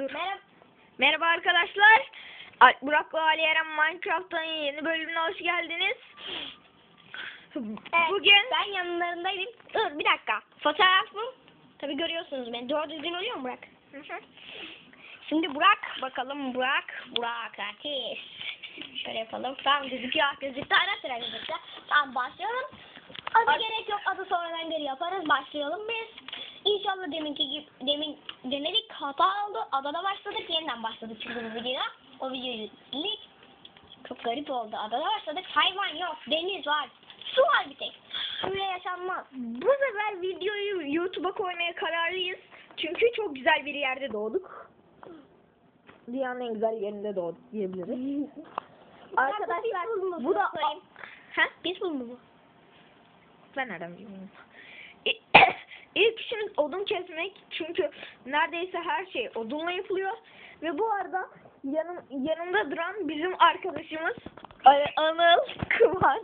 dur. Merhaba. Merhaba arkadaşlar. Al- Burak'la Ali Eren Minecraft'ın yeni bölümüne hoş geldiniz. Evet, Bugün ben yanlarındaydım. Dur bir dakika. Fotoğrafım. Tabi görüyorsunuz beni. Doğru düzgün oluyor mu Burak? Şimdi Burak. Bakalım Burak. Burak artist. Şöyle yapalım. Tamam gözüküyor. Gözüktü. Ara sıra gözüktü. Tamam başlayalım. Adı Ar- gerek yok. Adı sonradan geri yaparız. Başlayalım biz. İnşallah deminki gibi demin denedik hata oldu. Adada başladık. Yeniden başladık çünkü bu videoda. O videoyu ilk çok garip oldu. Adada başladık. Hayvan yok. Deniz var. Su var bir tek. Suyla yaşanmaz. bu sefer videoyu YouTube'a koymaya kararlıyız. Çünkü çok güzel bir yerde doğduk. Dünyanın en güzel yerinde doğduk diyebiliriz. Arkadaşlar bu da Ha? Biz mu bu? Ben işimiz odun kesmek çünkü neredeyse her şey odunla yapılıyor ve bu arada yanım, yanımda duran bizim arkadaşımız Anıl Kıvanç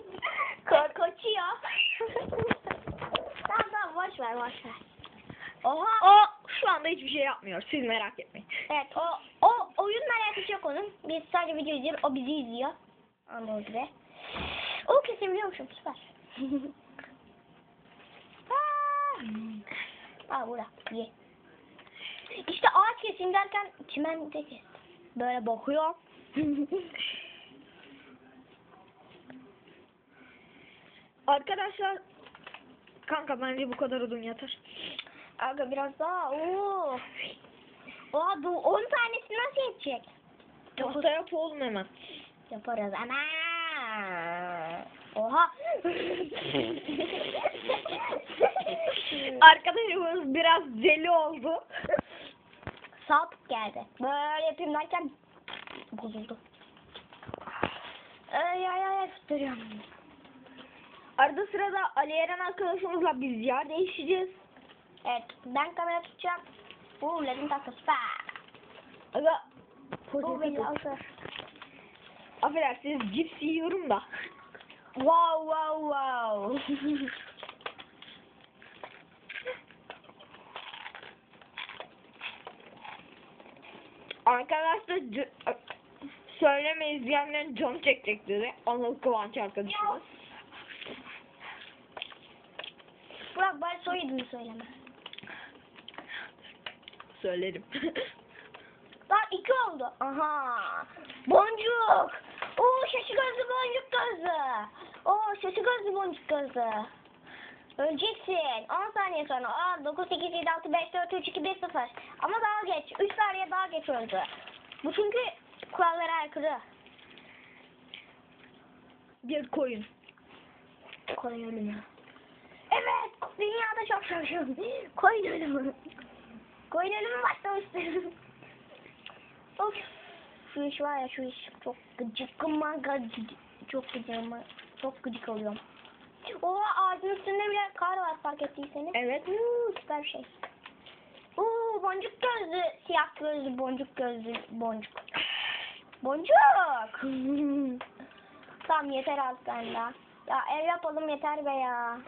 Ka kaçıyor. tamam tamam boş ver boş ver. Oha. o şu anda hiçbir şey yapmıyor siz merak etmeyin. Evet o o oyunla alakası yok onun. Biz sadece video izliyoruz. O bizi izliyor. Anladığınız gibi. O kesebiliyormuşum süper. Aa, bura ye. İşte ağaç keseyim derken çimen de kes. Böyle bakıyor. Arkadaşlar kanka bence bu kadar odun yeter. Aga biraz daha. Oo. Oha bu 10 tanesi nasıl yetecek? Tahta yap oğlum hemen. Yaparız ama. Oha. Arkadaşımız biraz deli oldu. Sap geldi. Böyle yapayım derken bozuldu. Ay ay ay fıttırıyorum. Arada sırada Ali Eren arkadaşımızla biz yer değişeceğiz. Evet ben kamera tutacağım. Uuu ledin takı süper. Aga Bu beni alır. Affedersiniz cips yiyorum da. Wow wow wow. Arkadaşlar söylemeyiz diyenlerin canı çekecek dedi. Anıl Kıvanç arkadaşımız. Burak bari soyadını söyleme. Söylerim. Daha iki oldu. Aha. Boncuk. Oo şaşı gözlü boncuk gözlü. Şaşı gözlü boncuk gözlü. Öleceksin. 10 saniye sonra. Aa 9, 8, 7, 6, 5, 4, 3, 2, 1, 0. Ama daha geç. 3 saniye daha geç öldü. Bu çünkü kurallara aykırı. bir koyun. Koyun ölümü. Evet. Dünyada çok şaşırdım. Koyun ölümü. Koyun ölümü başlamıştı. of. Şu iş var ya şu iş çok gıcık ama gıcık. Çok gıcık ama çok gıcık oluyorum. O ağacın üstünde bile kar var fark ettiyseniz. Evet. Uuu süper şey. Uuu boncuk gözlü, siyah gözlü, boncuk gözlü, boncuk. Boncuk. tamam yeter benden. Ya ev yapalım yeter be ya.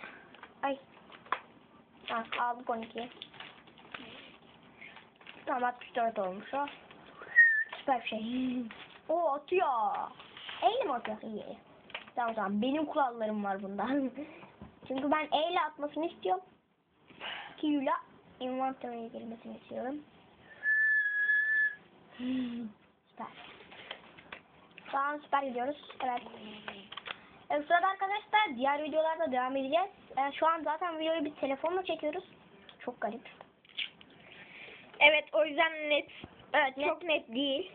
Ay. Ha, aldık 12. Tamam 64 olmuş o. Süper şey. o atıyor. Mi atıyor? İyi. Tamam tamam benim kurallarım var bundan. Çünkü ben E ile atmasını istiyorum. Q ile inventory'e girmesini istiyorum. süper. Tamam süper gidiyoruz. Evet. Evet sırada arkadaşlar diğer videolarda devam edeceğiz. Ee, şu an zaten videoyu bir telefonla çekiyoruz. Çok garip. Evet o yüzden net. Evet Çok net değil.